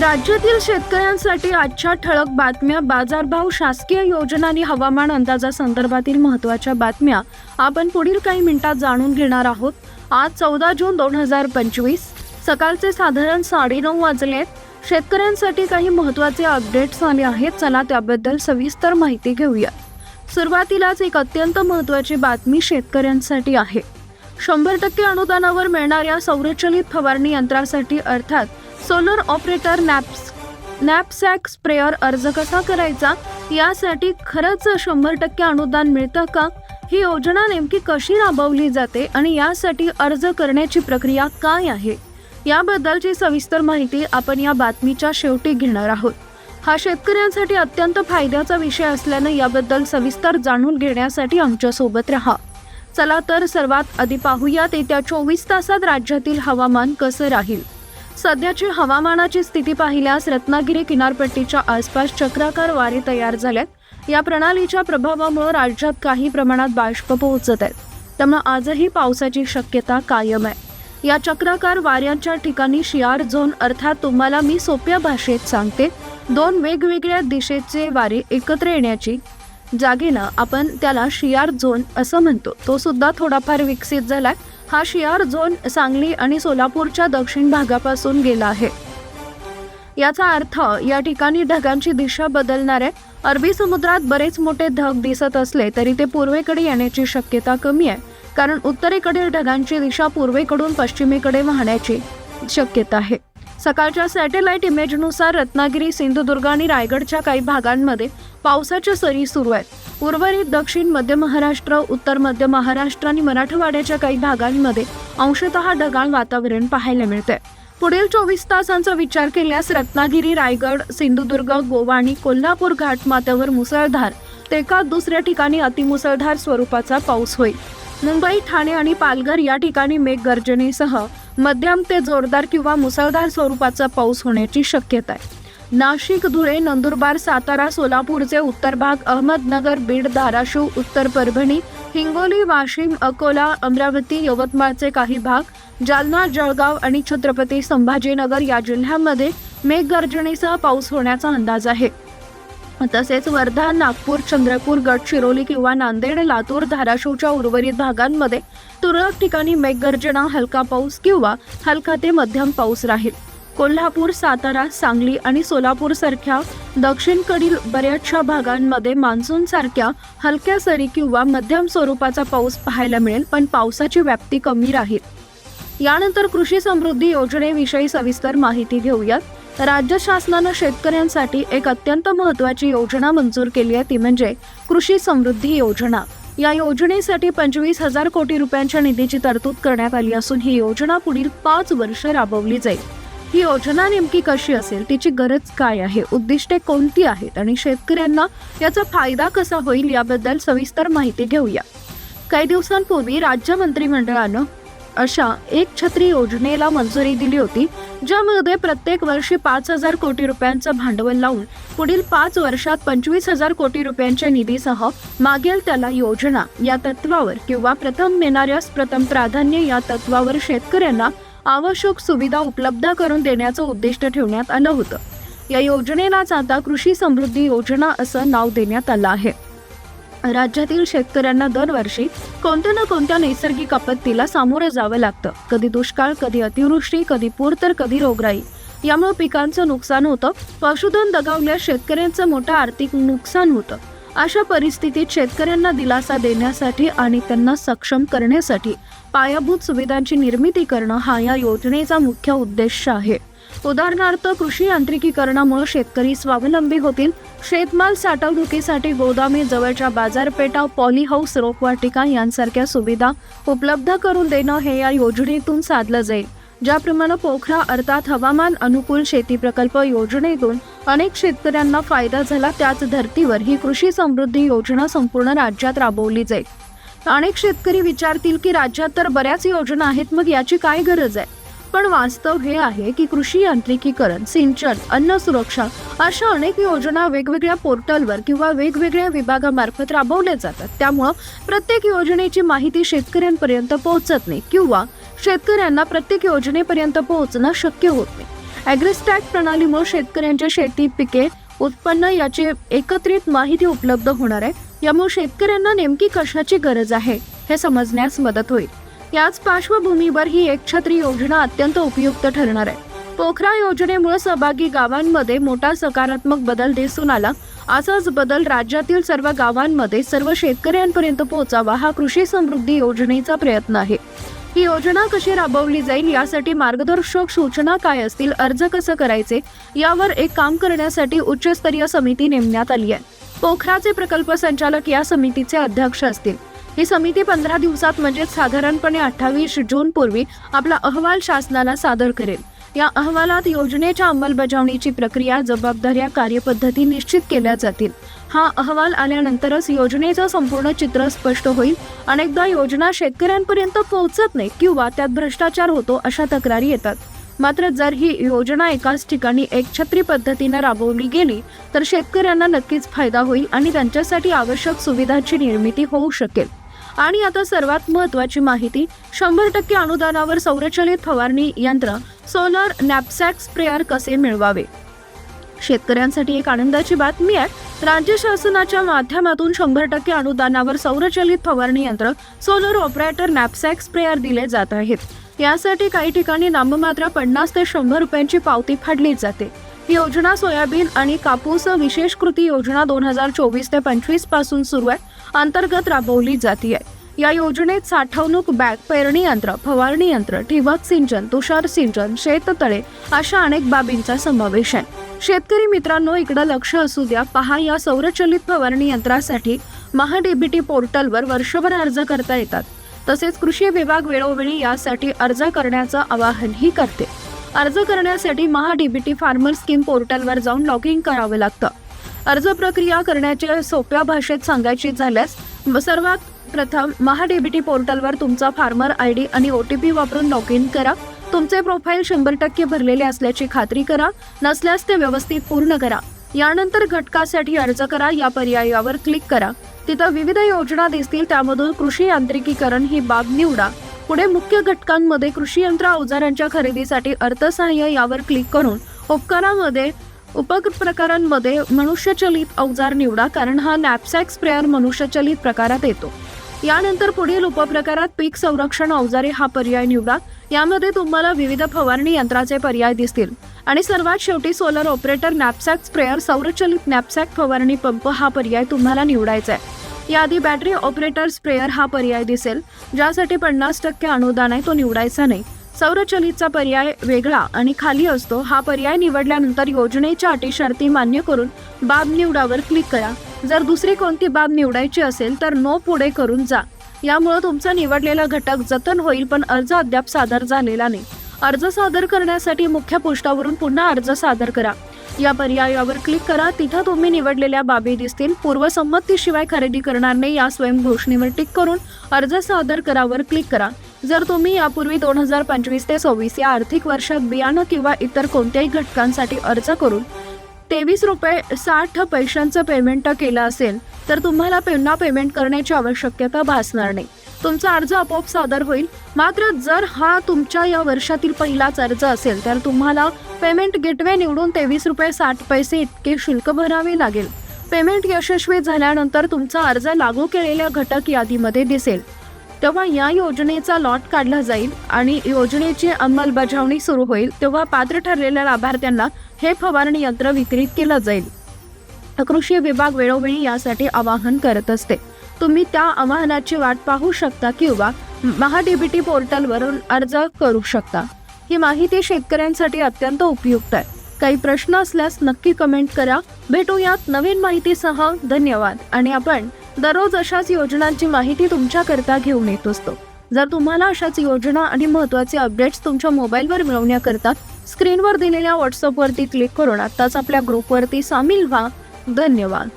राज्यातील शेतकऱ्यांसाठी आजच्या ठळक बातम्या बाजारभाव शासकीय योजना आणि हवामान अंदाजासंदर्भातील महत्त्वाच्या बातम्या आपण पुढील काही मिनिटात जाणून घेणार आहोत. आज चौदा जून दोन हजार पंचवीस सकाळचे साधारण साडेनऊ वाजले. आहेत शेतकऱ्यांसाठी काही महत्त्वाचे अपडेट्स आले आहेत चला त्याबद्दल सविस्तर माहिती घेऊया सुरुवातीलाच एक अत्यंत महत्त्वाची बातमी शेतकऱ्यांसाठी आहे. शंभर टक्के अनुदानावर मिळणाऱ्या सौरचलित फवारणी यंत्रासाठी अर्थात solar operator naps knapsack sprayer अर्ज कसा करायचा? यासाठी खरंच शंभर टक्के अनुदान मिळतं का? ही योजना नेमकी कशी राबवली जाते आणि यासाठी अर्ज करण्याची प्रक्रिया काय आहे? याबद्दलची सविस्तर माहिती आपण या बातमीच्या शेवटी घेणार आहोत. हा शेतकऱ्यांसाठी अत्यंत फायद्याचा विषय असल्यानं याबद्दल सविस्तर जाणून घेण्यासाठी आमच्यासोबत राहा. चला तर सर्वात आधी पाहूयात येत्या चोवीस तासात राज्यातील हवामान कसं राहील. सध्याची हवामानाची स्थिती पाहिल्यास रत्नागिरी किनारपट्टीच्या आसपास चक्राकार वारे तयार झाल्यात या प्रणालीच्या प्रभावामुळे राज्यात काही प्रमाणात बाष्प पोहोचत आहेत. त्यामुळे आजही पावसाची शक्यता कायम आहे. या चक्राकार वाऱ्यांच्या ठिकाणी शियार झोन अर्थात तुम्हाला मी सोप्या भाषेत सांगते दोन वेगवेगळ्या दिशेचे वारे एकत्र येण्याची जागेनं आपण त्याला शियार झोन असं म्हणतो. तो सुद्धा थोडाफार विकसित झालाय. हा शियार झोन सांगली आणि सोलापूरच्या दक्षिण भागापासून गेला आहे. याचा अर्थ या ठिकाणी ढगांची दिशा बदलणारे अरबी समुद्रात बरेच मोठे ढग दिसत असले तरी ते पूर्वेकडे येण्याची शक्यता कमी आहे कारण उत्तरेकडील ढगांची दिशा पूर्वेकडून पश्चिमेकडे वाहण्याची शक्यता आहे. सकाळच्या सॅटेलाइट इमेजनुसार रत्नागिरी सिंधुदुर्ग आणि रायगडच्या काही भागांमध्ये पावसाच्या सरी सुरू आहेत. उर्वरित दक्षिण मध्य महाराष्ट्र उत्तर मध्य महाराष्ट्र आणि मराठवाड्याच्या काही भागांमध्ये अंशतः ढगाळ वातावरण पाहायला मिळते पुढील चोवीस तासांचा विचार केल्यास रत्नागिरी रायगड सिंधुदुर्ग गोवा आणि कोल्हापूर घाटमाथ्यावर मुसळधार ते एका दुसऱ्या ठिकाणी अतिमुसळधार स्वरूपाचा पाऊस होईल. मुंबई ठाणे आणि पालघर या ठिकाणी मेघगर्जनेसह मध्यम ते जोरदार किंवा मुसळधार स्वरूपाचा पाऊस होण्याची शक्यता आहे. नाशिक धुळे नंदुरबार सातारा सोलापूरचे उत्तर भाग अहमदनगर बीड धाराशिव उत्तर परभणी हिंगोली वाशिम अकोला अमरावती यवतमाळचे काही भाग जालना जळगाव आणि छत्रपती संभाजीनगर या जिल्ह्यांमध्ये मेघगर्जनेसह पाऊस होण्याचा अंदाज आहे. तसेच वर्धा नागपूर चंद्रपूर गडचिरोली किंवा नांदेड लातूर धाराशिवच्या उर्वरित भागांमध्ये तुरळक ठिकाणी मेघगर्जना हलका पाऊस किंवा हलका ते मध्यम पाऊस राहील. कोल्हापूर सातारा सांगली आणि सोलापूर सारख्या दक्षिणकडील बऱ्याचशा भागांमध्ये मान्सून सारख्या हलक्या सरी किंवा मध्यम स्वरूपाचा पाऊस पाहायला मिळेल पण पावसाची व्याप्ती कमी राहील. यानंतर कृषी समृद्धी योजनेविषयी सविस्तर माहिती घेऊयात. राज्य शासनानं शेतकऱ्यांसाठी एक अत्यंत महत्त्वाची योजना मंजूर केली आहे ती म्हणजे कृषी समृद्धी योजना. या योजनेसाठी पंचवीस हजार कोटी रुपयांच्या निधीची तरतूद करण्यात आली असून ही योजना पुढील पाच वर्ष राबवली जाईल. ही योजना नेमकी कशी असेल तिची गरज काय आहे उद्दिष्टे कोणती आहेत आणि शेतकऱ्यांना याचा फायदा कसा होईल याबद्दल सविस्तर माहिती घेऊया. काही दिवसांपूर्वी राज्य मंत्रिमंडळानं अशा एक छत्री योजनेला मंजुरी दिली होती ज्यामध्ये प्रत्येक वर्षी पाच हजार कोटी रुपयांचं भांडवल लावून पुढील पाच वर्षात पंचवीस हजार कोटी रुपयांच्या निधीसह मागेल त्याला योजना या तत्वावर किंवा प्रथम मिळणाऱ्यास प्रथम प्राधान्य या तत्वावर शेतकऱ्यांना आवश्यक सुविधा उपलब्ध करून देण्याचं उद्दिष्ट ठेवण्यात आलं होतं. या योजनेलाच आता कृषी समृद्धी योजना असं नाव देण्यात आलं आहे. राज्यातील शेतकऱ्यांना दरवर्षी कोणत्या ना कोणत्या नैसर्गिक आपत्तीला सामोरं जावं लागतं. कधी दुष्काळ कधी अतिवृष्टी कधी पूर तर कधी रोगराई. यामुळे पिकांचं नुकसान होतं. पशुधन दगावल्यास शेतकऱ्यांचं मोठं आर्थिक नुकसान होतं. अशा परिस्थितीत शेतकऱ्यांना दिलासा देण्यासाठी आणि त्यांना सक्षम करण्यासाठी पायाभूत सुविधांची निर्मिती करणं हा या योजनेचा मुख्य उद्देश आहे. उदाहरणार्थ कृषी यांत्रिकीकरणामुळे शेतकरी स्वावलंबी होतील. शेतमाल साठवणुकीसाठी गोदामे जवळच्या बाजारपेठा पॉली हाऊस रोपवाटिका यांसारख्या सुविधा उपलब्ध करून देणं हे या योजनेतून साधलं जाईल. ज्याप्रमाणे पोखरा अर्थात हवामान अनुकूल शेती प्रकल्प योजनेतून अनेक शेतकऱ्यांना फायदा झाला त्याच धर्तीवर ही कृषी समृद्धी योजना संपूर्ण राज्यात राबवली जाईल. अनेक शेतकरी विचारतील की राज्यात तर बऱ्याच योजना आहेत मग याची काय गरज आहे? पण वास्तव हे आहे की कृषी यांत्रिकीकरण सिंचन अन्न सुरक्षा अशा अनेक योजना वेगवेगळ्या पोर्टलवर किंवा वेगवेगळ्या विभागामार्फत राबवल्या जातात. त्यामुळं प्रत्येक योजनेची माहिती शेतकऱ्यांपर्यंत पोहोचत नाही किंवा शेतकऱ्यांना प्रत्येक योजनेपर्यंत पोहोचणं शक्य होत नाही. ॲग्रिस्टॅक प्रणालीमुळे शेतकऱ्यांच्या शेती पिके उत्पन्न याची एकत्रित माहिती उपलब्ध होणार आहे. यामुळे शेतकऱ्यांना नेमकी कशाची गरज आहे हे समजण्यास मदत होईल. याच पार्श्वभूमीवर ही एकछत्री योजना अत्यंत उपयुक्त ठरणार आहे. पोखरा योजनेमुळे सहभागी गावांमध्ये मोठा सकारात्मक बदल दिसून आला. असाच बदल राज्यातील सर्व गावांमध्ये सर्व शेतकऱ्यांपर्यंत पोहोचावा हा कृषी समृद्धी योजनेचा प्रयत्न आहे. ही योजना कशी राबवली जाईल यासाठी मार्गदर्शक सूचना काय असतील अर्ज कसं करायचे यावर एक काम करण्यासाठी उच्चस्तरीय समिती नेमण्यात आली आहे. पोखराचे प्रकल्प संचालक या समितीचे अध्यक्ष असतील. ही समिती पंधरा दिवसात म्हणजे साधारणपणे अठ्ठावीस जून पूर्वी आपला अहवाल शासनाला सादर करेल. या अहवालात योजनेच्या अंमलबजावणीची प्रक्रिया जबाबदाऱ्या कार्यपद्धती निश्चित केल्या जातील. हा अहवाल आल्यानंतरच योजनेचं संपूर्ण चित्र स्पष्ट होईल. अनेकदा योजना शेतकऱ्यांपर्यंत पोहोचत नाही किंवा त्यात भ्रष्टाचार होतो अशा तक्रारी येतात. मात्र जर ही योजना एकाच ठिकाणी एकछत्री पद्धतीनं राबवली गेली तर शेतकऱ्यांना नक्कीच फायदा होईल आणि त्यांच्यासाठी आवश्यक सुविधांची निर्मिती होऊ शकेल. आणि आता सर्वात महत्त्वाची माहिती शंभर टक्के अनुदानावर सौरचलित फवारणी यंत्र सोलर नॅपसॅक स्प्रेअर कसे मिळवावे? शेतकऱ्यांसाठी एक आनंदाची बातमी आहे. राज्य शासनाच्या माध्यमातून शंभर टक्के अनुदानावर सौरचलित फवारणी यंत्र सोलर ऑपरेटर नॅपसॅक स्प्रेअर दिले जात आहेत. यासाठी काही ठिकाणी नाममात्र पन्नास ते शंभर रुपयांची पावती फाडली जाते. ही योजना सोयाबीन आणि कापूस विशेष कृती योजना दोन हजार चोवीस ते पंचवीसपासून सुरू आहे. अंतर्गत राबवली जाते या योजनेत साठवणूक बॅग पेरणी यंत्र फवारणी यंत्र ठिबक सिंचन तुषार सिंचन शेततळे अशा अनेक बाबींचा समावेश आहे. शेतकरी मित्रांनो इकडं लक्ष असू द्या. पहा या सौरचलित फवारणी यंत्रासाठी महाडीबीटी पोर्टलवर वर्षभर अर्ज करता येतात. तसेच कृषी विभाग वेळोवेळी यासाठी अर्ज करण्याचं आवाहनही करते. अर्ज करण्यासाठी महाडीबीटी फार्मर स्कीम पोर्टलवर जाऊन लॉग इन करावं लागतं. अर्ज प्रक्रिया करण्याच्या सोप्या भाषेत सांगायची झाल्यास सर्वात प्रथम महाडीबीटी पोर्टलवर तुमचा फार्मर आय डी आणि ओ टी पी वापरून लॉग इन करा. तुमचे प्रोफाईल शंभर टक्के भरलेले असल्याची खात्री करा नसल्यास ते व्यवस्थित पूर्ण करा. यानंतर घटकासाठी अर्ज करा या पर्यायावर क्लिक करा. तिथं विविध योजना दिसतील त्यामधून कृषी यांत्रिकीकरण ही बाब निवडा. पुढे मुख्य घटकांमध्ये कृषी यंत्र अवजारांच्या खरेदीसाठी अर्थसहाय्य यावर क्लिक करून उपकारामध्ये उपप्रकारांमध्ये मनुष्यचलित अवजार निवडा कारण हा नॅपसॅक स्प्रेअर मनुष्यचलित प्रकारात येतो. यानंतर पुढील उपप्रकारात पीक संरक्षण अवजारे हा पर्याय निवडा. यामध्ये तुम्हाला विविध फवारणी यंत्राचे पर्याय दिसतील. आणि सर्वात शेवटी सोलर ऑपरेटर नॅपसॅक स्प्रेअर सौरचलित नॅपसॅक फवारणी पंप हा पर्याय तुम्हाला निवडायचा आहे. याआधी बॅटरी ऑपरेटर स्प्रेअर हा पर्याय दिसेल ज्यासाठी पन्नास टक्के अनुदान आहे तो निवडायचा नाही. सौरचलितचा पर्याय वेगळा आणि खाली असतो. हा पर्याय निवडल्यानंतर योजनेच्या अटी शर्ती मान्य करून बाब निवडावर क्लिक करा. जर दुसरी कोणती बाब निवडायची असेल तर नो पुढे करून जा. यामुळे तुमचा निवडलेला घटक जतन होईल पण अर्ज अद्याप सादर झालेला नाही. अर्ज सादर करण्यासाठी मुख्य पृष्ठावरून पुन्हा अर्ज सादर करा. या पर्यायावर क्लिक करा. तिथं तुम्ही निवडलेल्या बाबी दिसतील. पूर्वसंमतीशिवाय खरेदी करणार नाही. या स्वयंघोषणेवर टिक करून अर्ज सादर करावर क्लिक करा. जर तुम्ही यापूर्वी दोन हजार पंचवीस ते सव्वीस या आर्थिक वर्षात बियाणं किंवा इतर कोणत्याही घटकांसाठी अर्ज करून तेवीस रुपये साठ पैशांचं पेमेंट केलं असेल तर तुम्हाला पुन्हा पेमेंट करण्याची आवश्यकता भासणार नाही. तुमचा अर्ज आपोआप सादर होईल. मात्र जर हा तुमच्या या वर्षातील पहिलाच अर्ज असेल तर तुम्हाला पेमेंट गेटवे निवडून तेवीस रुपये साठ पैसे इतके शुल्क भरावे लागेल. पेमेंट यशस्वी झाल्यानंतर तुमचा अर्ज लागू केलेल्या घटक यादीमध्ये दिसेल. तेव्हा या योजनेचा लॉट काढला जाईल आणि योजनेची अंमलबजावणी सुरू होईल. तेव्हा पात्र ठरलेल्या लाभार्थ्यांना हे फवारणी यंत्र वितरित केलं जाईल. कृषी विभाग वेळोवेळी यासाठी आवाहन करत असते. तुम्ही त्या आव्हानाची वाट पाहू शकता किंवा महाडीबीटी पोर्टलवरून अर्ज करू शकता. ही माहिती शेतकऱ्यांसाठी अत्यंत उपयुक्त आहे. काही प्रश्न असल्यास नक्की कमेंट करा. भेटूयात नवीन माहितीसह. धन्यवाद. आणि आपण दररोज अशाच योजनांची माहिती तुमच्याकरता घेऊन येत असतो. जर तुम्हाला अशाच योजना आणि महत्त्वाचे अपडेट्स तुमच्या मोबाईलवर मिळवण्याकरता स्क्रीनवर दिलेल्या व्हॉट्सअपवरती क्लिक करून आत्ताच आपल्या ग्रुपवरती सामील व्हा. धन्यवाद.